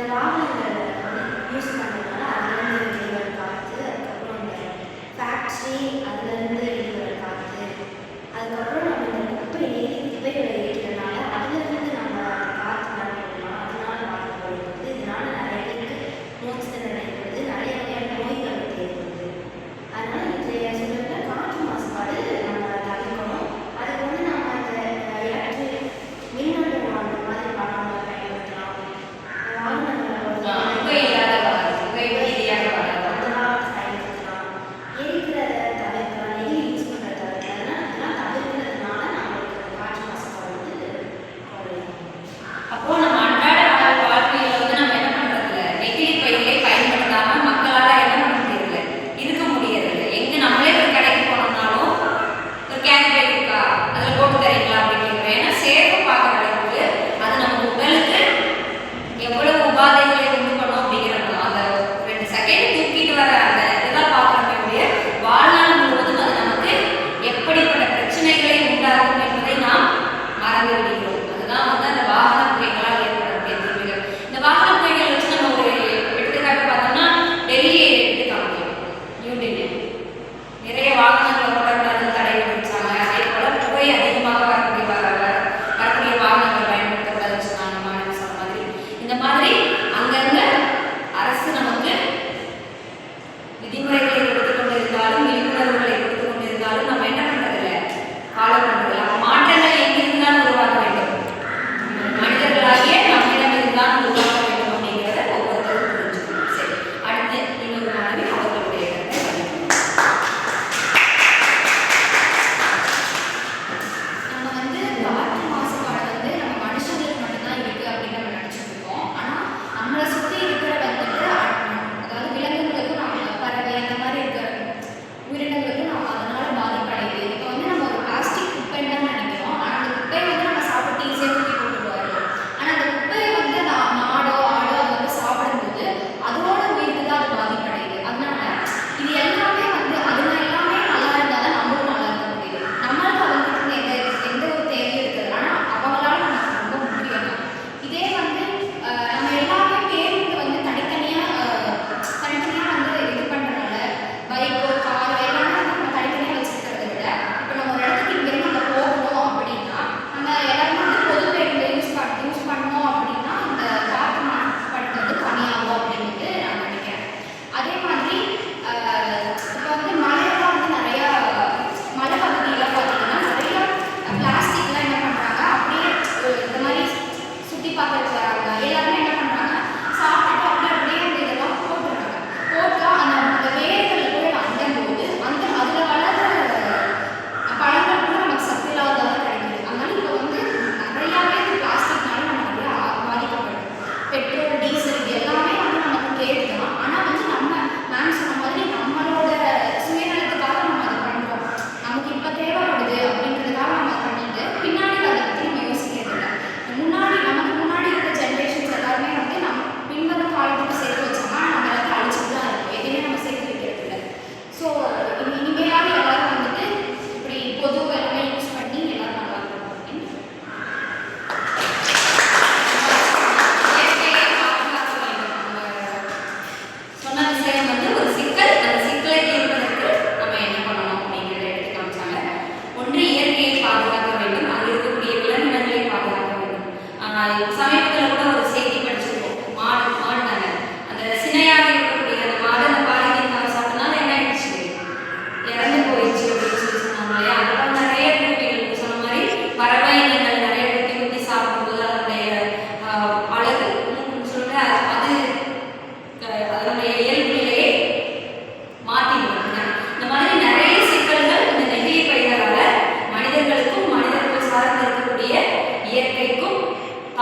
இந்த ராகங்கள் யூஸ் பண்ணுறதுனால அதுலேருந்து பார்த்து அதுக்கப்புறம் இந்த ஃபேக்ட்ரி அதில் இருக்கிறார்கள் என்பதை நாம் மறந்துவிடுகிறோம்.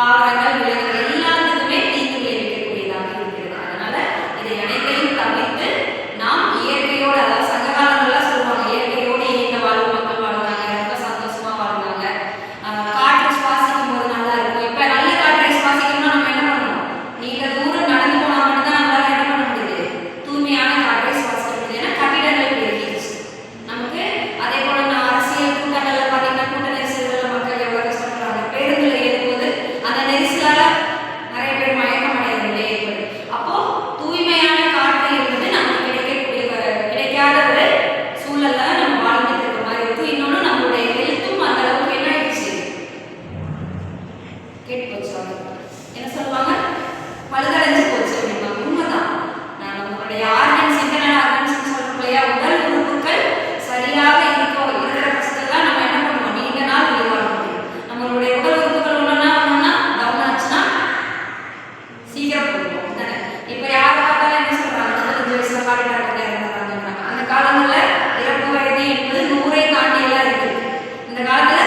Ah. É காலகட்டம் இறந்துறாங்க அந்த காலங்களில் இறப்பு வயது என்பது நூறை தாண்டியெல்லாம் இருக்கு. இந்த காலத்தில்